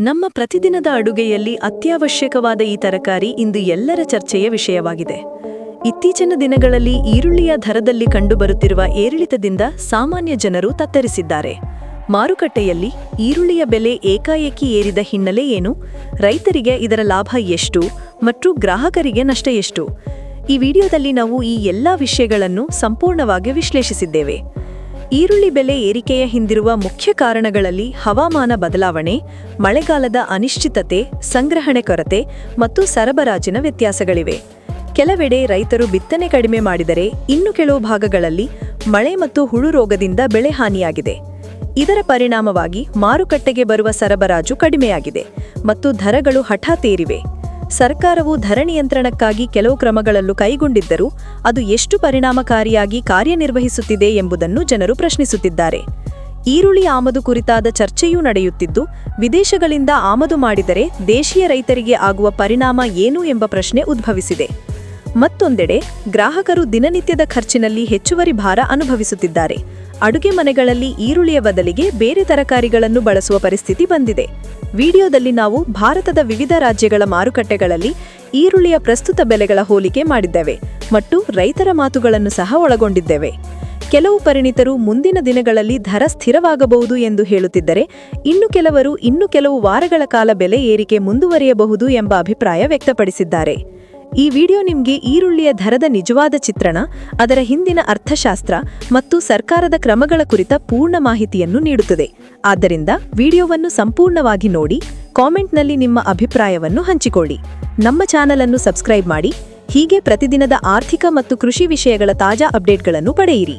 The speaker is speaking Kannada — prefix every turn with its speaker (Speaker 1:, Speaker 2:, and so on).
Speaker 1: ನಮ್ಮ ಪ್ರತಿದಿನದ ಅಡುಗೆಯಲ್ಲಿ ಅತ್ಯವಶ್ಯಕವಾದ ಈ ತರಕಾರಿ ಇಂದು ಎಲ್ಲರ ಚರ್ಚೆಯ ವಿಷಯವಾಗಿದೆ. ಇತ್ತೀಚಿನ ದಿನಗಳಲ್ಲಿ ಈರುಳ್ಳಿಯ ದರದಲ್ಲಿ ಕಂಡುಬರುತ್ತಿರುವ ಏರಿಳಿತದಿಂದ ಸಾಮಾನ್ಯ ಜನರು ತತ್ತರಿಸಿದ್ದಾರೆ. ಮಾರುಕಟ್ಟೆಯಲ್ಲಿ ಈರುಳ್ಳಿಯ ಬೆಲೆ ಏಕಾಏಕಿ ಏರಿದ ಹಿನ್ನೆಲೆ ಏನು? ರೈತರಿಗೆ ಇದರ ಲಾಭ ಎಷ್ಟು? ಮತ್ತು ಗ್ರಾಹಕರಿಗೆ ನಷ್ಟ ಎಷ್ಟು? ಈ ವಿಡಿಯೋದಲ್ಲಿ ನಾವು ಈ ಎಲ್ಲ ವಿಷಯಗಳನ್ನು ಸಂಪೂರ್ಣವಾಗಿ ವಿಶ್ಲೇಷಿಸಿದ್ದೇವೆ. ಈರುಳ್ಳಿ ಬೆಲೆ ಏರಿಕೆಯ ಹಿಂದಿರುವ ಮುಖ್ಯ ಕಾರಣಗಳಲ್ಲಿ ಹವಾಮಾನ ಬದಲಾವಣೆ, ಮಳೆಗಾಲದ ಅನಿಶ್ಚಿತತೆ, ಸಂಗ್ರಹಣೆ ಕೊರತೆ ಮತ್ತು ಸರಬರಾಜಿನ ವ್ಯತ್ಯಾಸಗಳಿವೆ. ಕೆಲವೆಡೆ ರೈತರು ಬಿತ್ತನೆ ಕಡಿಮೆ ಮಾಡಿದರೆ ಇನ್ನು ಕೆಲವು ಭಾಗಗಳಲ್ಲಿ ಮಳೆ ಮತ್ತು ಹುಳು ರೋಗದಿಂದ ಬೆಳೆ ಹಾನಿಯಾಗಿದೆ. ಇದರ ಪರಿಣಾಮವಾಗಿ ಮಾರುಕಟ್ಟೆಗೆ ಬರುವ ಸರಬರಾಜು ಕಡಿಮೆಯಾಗಿದೆ ಮತ್ತು ದರಗಳು ಹಠಾತ್ ಏರಿವೆ. ಸರ್ಕಾರವು ಧರಣಿಯಂತ್ರಣಕ್ಕಾಗಿ ಕೆಲವು ಕ್ರಮಗಳಲ್ಲೂ ಕೈಗೊಂಡಿದ್ದರೂ ಅದು ಎಷ್ಟು ಪರಿಣಾಮಕಾರಿಯಾಗಿ ಕಾರ್ಯನಿರ್ವಹಿಸುತ್ತಿದೆ ಎಂಬುದನ್ನು ಜನರು ಪ್ರಶ್ನಿಸುತ್ತಿದ್ದಾರೆ. ಈರುಳ್ಳಿ ಆಮದು ಕುರಿತಾದ ಚರ್ಚೆಯೂ ನಡೆಯುತ್ತಿದ್ದು, ವಿದೇಶಗಳಿಂದ ಆಮದು ಮಾಡಿದರೆ ದೇಶೀಯ ರೈತರಿಗೆ ಆಗುವ ಪರಿಣಾಮ ಏನು ಎಂಬ ಪ್ರಶ್ನೆ ಉದ್ಭವಿಸಿದೆ. ಮತ್ತೊಂದೆಡೆ, ಗ್ರಾಹಕರು ದಿನನಿತ್ಯದ ಖರ್ಚಿನಲ್ಲಿ ಹೆಚ್ಚುವರಿ ಭಾರ ಅನುಭವಿಸುತ್ತಿದ್ದಾರೆ. ಅಡುಗೆ ಮನೆಗಳಲ್ಲಿ ಈರುಳ್ಳಿಯ ಬದಲಿಗೆ ಬೇರೆ ತರಕಾರಿಗಳನ್ನು ಬಳಸುವ ಪರಿಸ್ಥಿತಿ ಬಂದಿದೆ. ವಿಡಿಯೋದಲ್ಲಿ ನಾವು ಭಾರತದ ವಿವಿಧ ರಾಜ್ಯಗಳ ಮಾರುಕಟ್ಟೆಗಳಲ್ಲಿ ಈರುಳ್ಳಿಯ ಪ್ರಸ್ತುತ ಬೆಲೆಗಳ ಹೋಲಿಕೆ ಮಾಡಿದ್ದೇವೆ ಮತ್ತು ರೈತರ ಮಾತುಗಳನ್ನು ಸಹ ಒಳಗೊಂಡಿದ್ದೇವೆ. ಕೆಲವು ಪರಿಣಿತರು ಮುಂದಿನ ದಿನಗಳಲ್ಲಿ ದರ ಸ್ಥಿರವಾಗಬಹುದು ಎಂದು ಹೇಳುತ್ತಿದ್ದರೆ, ಇನ್ನು ಕೆಲವರು ಇನ್ನು ಕೆಲವು ವಾರಗಳ ಕಾಲ ಬೆಲೆ ಏರಿಕೆ ಮುಂದುವರಿಯಬಹುದು ಎಂಬ ಅಭಿಪ್ರಾಯ ವ್ಯಕ್ತಪಡಿಸಿದ್ದಾರೆ. ಈ ವಿಡಿಯೋ ನಿಮಗೆ ಈರುಳ್ಳಿಯ ದರದ ನಿಜವಾದ ಚಿತ್ರಣ, ಅದರ ಹಿಂದಿನ ಅರ್ಥಶಾಸ್ತ್ರ ಮತ್ತು ಸರ್ಕಾರದ ಕ್ರಮಗಳ ಕುರಿತ ಪೂರ್ಣ ಮಾಹಿತಿಯನ್ನು ನೀಡುತ್ತದೆ. ಆದ್ದರಿಂದ ವಿಡಿಯೋವನ್ನು ಸಂಪೂರ್ಣವಾಗಿ ನೋಡಿ, ಕಾಮೆಂಟ್ನಲ್ಲಿ ನಿಮ್ಮ ಅಭಿಪ್ರಾಯವನ್ನು ಹಂಚಿಕೊಳ್ಳಿ. ನಮ್ಮ ಚಾನಲ್ ಅನ್ನು ಸಬ್ಸ್ಕ್ರೈಬ್ ಮಾಡಿ, ಹೀಗೆ ಪ್ರತಿದಿನದ ಆರ್ಥಿಕ ಮತ್ತು ಕೃಷಿ ವಿಷಯಗಳ ತಾಜಾ ಅಪ್ಡೇಟ್ಗಳನ್ನು ಪಡೆಯಿರಿ.